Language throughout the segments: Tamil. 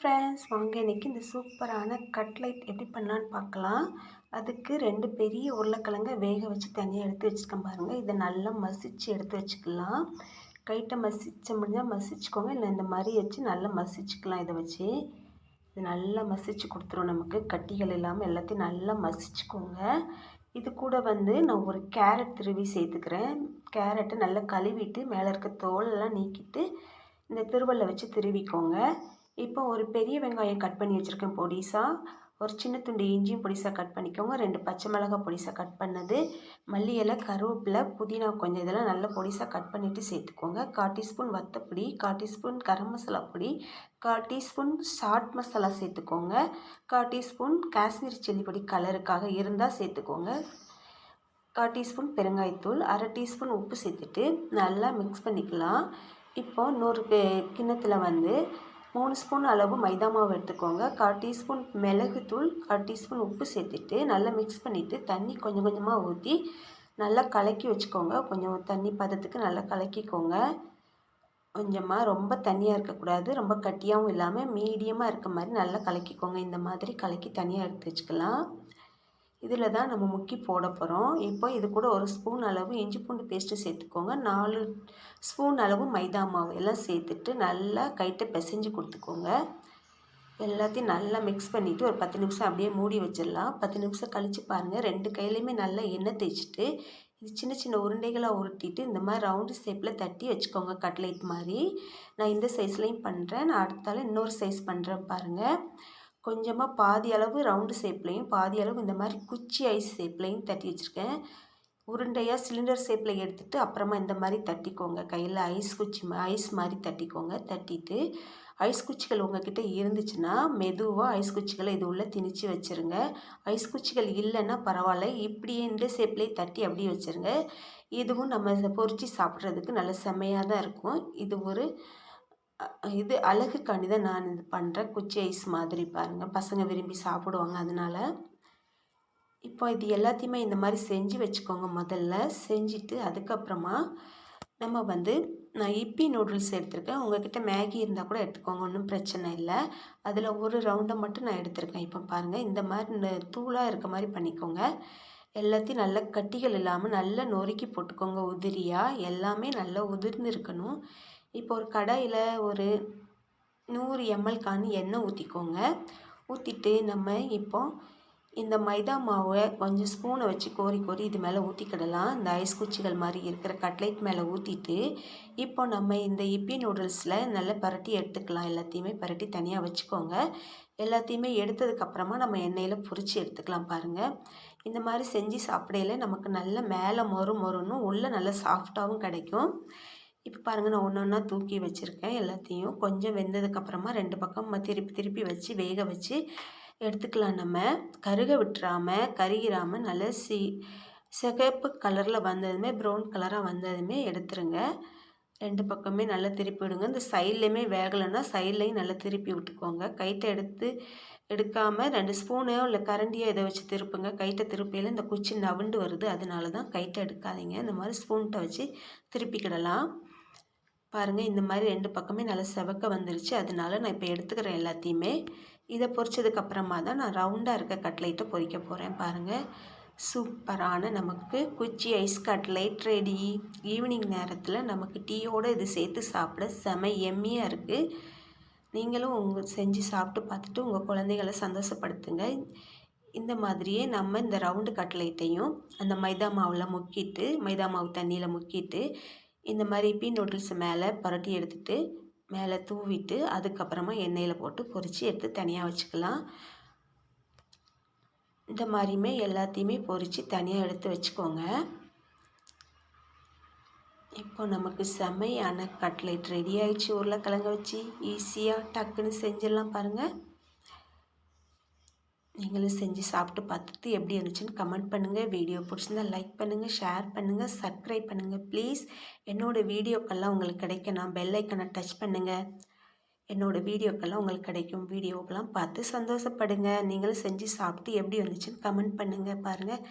ஃப்ரெண்ட்ஸ் வாங்க இன்றைக்கி இந்த சூப்பரான கட்லைட் எப்படி பண்ணலான்னு பார்க்கலாம். அதுக்கு ரெண்டு பெரிய உருளைக்கிழங்கை வேக வச்சு தனியாக எடுத்து வச்சுருக்கேன் பாருங்கள் இதை நல்லா மசித்து எடுத்து வச்சுக்கலாம். கைட்டை மசிச்ச முடிஞ்சால் மசிச்சுக்கோங்க. இல்லை இந்த மாதிரி வச்சு நல்லா மசிச்சுக்கலாம் இதை வச்சு. இது நல்லா மசிச்சு கொடுத்துரும் நமக்கு. கட்டிகள் இல்லாமல் எல்லாத்தையும் நல்லா மசிச்சுக்கோங்க. இது கூட வந்து நான் ஒரு கேரட் திருவி சேர்த்துக்கிறேன். கேரட்டை நல்லா கழுவிட்டு மேலே இருக்க தோலெல்லாம் நீக்கிட்டு இந்த திருவல்ல வச்சு திருவிக்கோங்க. இப்போ ஒரு பெரிய வெங்காயம் கட் பண்ணி வச்சுருக்கேன் பொடிசாக ஒரு சின்ன துண்டு இஞ்சியும் பொடிசாக கட் பண்ணிக்கோங்க. ரெண்டு பச்சை மிளகாய் பொடிசாக கட் பண்ணது. மல்லி இலை கருவேப்பிலை புதினா கொஞ்சம் இதெல்லாம் நல்லா பொடிசாக கட் பண்ணிவிட்டு சேர்த்துக்கோங்க. கால் டீஸ்பூன் வத்தப்பொடி கால் டீஸ்பூன் கரம் மசாலா பொடி கால் டீஸ்பூன் சாட் மசாலா சேர்த்துக்கோங்க. கால் டீஸ்பூன் காஷ்மீர் சில்லி பொடி கலருக்காக இருந்தால் சேர்த்துக்கோங்க. கால் டீஸ்பூன் பெருங்காயத்தூள் அரை டீஸ்பூன் உப்பு சேர்த்துட்டு நல்லா மிக்ஸ் பண்ணிக்கலாம். இப்போது நூறு கிண்ணத்தில் வந்து மூணு ஸ்பூன் அளவு மைதா மாவு எடுத்துக்கோங்க. கால் டீஸ்பூன் மிளகுத்தூள் கால் டீஸ்பூன் உப்பு சேர்த்துட்டு நல்லா மிக்ஸ் பண்ணிவிட்டு தண்ணி கொஞ்சம் கொஞ்சமாக ஊற்றி நல்லா கலக்கி வச்சுக்கோங்க. கொஞ்சம் தண்ணி பதத்துக்கு நல்லா கலக்கிக்கோங்க. கொஞ்சமாக ரொம்ப தண்ணியாக இருக்கக்கூடாது. ரொம்ப கட்டியாகவும் இல்லாமல் மீடியமாக இருக்க மாதிரி நல்லா கலக்கிக்கோங்க. இந்த மாதிரி கலக்கி தனியாக எடுத்து வச்சுக்கலாம். இதில் தான் நம்ம முக்கி போட போகிறோம். இப்போ இது கூட ஒரு ஸ்பூன் அளவு இஞ்சி பூண்டு பேஸ்ட்டு சேர்த்துக்கோங்க. நாலு ஸ்பூன் அளவு மைதா மாவு எல்லாம் சேர்த்துட்டு நல்லா கைட்டை பிசைஞ்சு கொடுத்துக்கோங்க. எல்லாத்தையும் நல்லா மிக்ஸ் பண்ணிவிட்டு ஒரு பத்து நிமிஷம் அப்படியே மூடி வச்சிடலாம். பத்து நிமிஷம் கழித்து பாருங்கள் ரெண்டு கையிலையுமே நல்லா எண்ணெய் தேய்ச்சிட்டு இது சின்ன சின்ன உருண்டைகளாக உருட்டிட்டு இந்த மாதிரி ரவுண்டு ஷேப்பில் தட்டி வச்சுக்கோங்க. கட்லைட் மாதிரி. நான் இந்த சைஸ்லேயும் பண்ணுறேன் நான் அடுத்தால இன்னொரு சைஸ் பண்ணுறேன் பாருங்கள் கொஞ்சமாக பாதி அளவு ரவுண்டு ஷேப்லேயும் பாதி அளவு இந்த மாதிரி குச்சி ஐஸ் ஷேப்லேயும் தட்டி வச்சுருக்கேன். உருண்டையாக சிலிண்டர் ஷேப்பில் எடுத்துகிட்டு அப்புறமா இந்த மாதிரி தட்டிக்கோங்க. கையில் ஐஸ் குச்சி ஐஸ் மாதிரி தட்டிக்கோங்க. தட்டிட்டு ஐஸ் குச்சிகள் உங்ககிட்ட இருந்துச்சுன்னா மெதுவாக ஐஸ் குச்சிகளை இது உள்ளே திணிச்சு வச்சுருங்க. ஐஸ் குச்சிகள் இல்லைன்னா பரவாயில்ல. இப்படியே இந்த ஷேப்லேயே தட்டி அப்படியே வச்சுருங்க. இதுவும் நம்ம பொறிச்சு சாப்பிட்றதுக்கு நல்ல செம்மையாக தான் இருக்கும். இது ஒரு இது அழகுக்காண்டி தான் நான் இது பண்ணுறேன் குச்சி ஐஸ் மாதிரி பாருங்கள் பசங்க விரும்பி சாப்பிடுவாங்க அதனால். இப்போ இது எல்லாத்தையுமே இந்த மாதிரி செஞ்சு வச்சுக்கோங்க முதல்ல. செஞ்சுட்டு அதுக்கப்புறமா நம்ம வந்து நான் இப்பி நூடுல்ஸ் எடுத்திருக்கேன். உங்கள்கிட்ட மேகி இருந்தால் கூட எடுத்துக்கோங்க. ஒன்றும் பிரச்சனை இல்லை. அதில் ஒரு ரவுண்டை மட்டும் நான் எடுத்திருக்கேன். இப்போ பாருங்கள் இந்த மாதிரி இந்த தூளாக இருக்க மாதிரி பண்ணிக்கோங்க. எல்லாத்தையும் நல்லா கட்டிகள் இல்லாமல் நல்லா நொறுக்கி போட்டுக்கோங்க. உதிரியாக எல்லாமே நல்லா உதிர்ந்து இருக்கணும். இப்போ ஒரு கடாயில் ஒரு நூறு எம்எல் எண்ணெய் ஊற்றிக்கோங்க ஊற்றிட்டு நம்ம இப்போ இந்த மைதா மாவை கொஞ்சம் ஸ்பூனை வச்சு கோரி கோரி இது மேலே ஊற்றிக்கிடலாம் இந்த ஐஸ் குச்சிகள் மாதிரி இருக்கிற கட்லைட் மேலே ஊற்றிட்டு இப்போ நம்ம இந்த இப்பி நூடுல்ஸில் நல்லா பரட்டி எடுத்துக்கலாம். எல்லாத்தையுமே பரட்டி தனியாக வச்சுக்கோங்க. எல்லாத்தையுமே எடுத்ததுக்கப்புறமா நம்ம எண்ணெயில் பொரித்து எடுத்துக்கலாம் பாருங்கள் இந்த மாதிரி செஞ்சு சாப்பிடையில நமக்கு நல்ல மேலே மொறு மொறுன்னு உள்ளே நல்லா சாஃப்டாகவும் கிடைக்கும். இப்போ பாருங்கள் நான் ஒன்று ஒன்றா தூக்கி வச்சுருக்கேன் எல்லாத்தையும். கொஞ்சம் வெந்ததுக்கப்புறமா ரெண்டு பக்கம் திருப்பி திருப்பி வச்சு வேக வச்சு எடுத்துக்கலாம். நம்ம கருக விட்டுறாமல் கருகிராமல் நல்லா சி சிகப்பு கலரில் வந்ததுமே ப்ரௌன் கலராக வந்ததுமே எடுத்துருங்க. ரெண்டு பக்கமே நல்லா திருப்பி விடுங்க. இந்த சைட்லேயுமே வேகலைன்னா சைட்லேயும் நல்லா திருப்பி விட்டுக்கோங்க. கைட்டை எடுத்து எடுக்காமல் ரெண்டு ஸ்பூனோ இல்லை கரண்டியோ இதை வச்சு திருப்புங்க. கைட்டை திருப்பியில் இந்த குச்சி நவுண்டு வருது அதனால தான் கைட்டை எடுக்காதீங்க. இந்த மாதிரி ஸ்பூன்கிட்ட வச்சு திருப்பிக்கிடலாம். பாருங்கள் இந்த மாதிரி ரெண்டு பக்கமே நல்லா செவக்க வந்துருச்சு. அதனால நான் இப்போ எடுத்துக்கிறேன் எல்லாத்தையுமே இதை பொறிச்சதுக்கப்புறமா தான் நான் ரவுண்டாக இருக்க கட்லைட்டை பொறிக்க போகிறேன் பாருங்கள் சூப்பரான நமக்கு குச்சி ஐஸ் கட்லைட் ரெடி ஈவினிங் நேரத்தில் நமக்கு டீயோடு இது சேர்த்து சாப்பிட செம எம்மியாக இருக்குது நீங்களும் உங்கள் செஞ்சு சாப்பிட்டு பார்த்துட்டு உங்கள் குழந்தைகளை சந்தோஷப்படுத்துங்க. இந்த மாதிரியே நம்ம இந்த ரவுண்டு கட்லைட்டையும் அந்த மைதா மாவில் முக்கிட்டு மைதா மாவு தண்ணியில் முக்கிட்டு இந்த மாதிரி பீ நூடுல்ஸ் மேலே புரட்டி எடுத்துகிட்டு மேலே தூவிட்டு அதுக்கப்புறமா எண்ணெயில் போட்டு பொரித்து எடுத்து தனியாக வச்சுக்கலாம். இந்த மாதிரியுமே எல்லாத்தையுமே பொரித்து தனியாக எடுத்து வச்சுக்கோங்க. இப்போ நமக்கு செம்மையான கட்லைட் ரெடி ஆகிடுச்சு உருளைக்கிழங்க வச்சு ஈஸியாக டக்குன்னு செஞ்சிடலாம் பாருங்கள் நீங்களும் செஞ்சு சாப்பிட்டு பார்த்துட்டு எப்படி இருந்துச்சுன்னு கமெண்ட் பண்ணுங்கள் வீடியோ பிடிச்சிருந்தா லைக் பண்ணுங்கள் ஷேர் பண்ணுங்கள் சப்ஸ்கிரைப் பண்ணுங்கள் ப்ளீஸ் என்னோடய வீடியோக்கெல்லாம் உங்களுக்கு கிடைக்கணும் பெல் ஐக்கனை டச் பண்ணுங்கள் என்னோடய வீடியோக்கெல்லாம் உங்களுக்கு கிடைக்கும். வீடியோக்கெல்லாம் பார்த்து சந்தோஷப்படுங்க. நீங்களும் செஞ்சு சாப்பிட்டு எப்படி வந்துச்சுன்னு கமெண்ட் பண்ணுங்கள் பாருங்கள்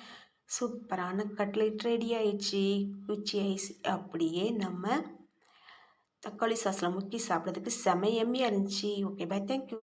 சூப்பரான கட்லெட் ரெடி ஆயிடுச்சு. குச்சி ஐஸ் அப்படியே நம்ம தக்காளி சாஸில் முக்கி சாப்பிட்றதுக்கு செமையம்மியாக இருந்துச்சு. Okay bye thank you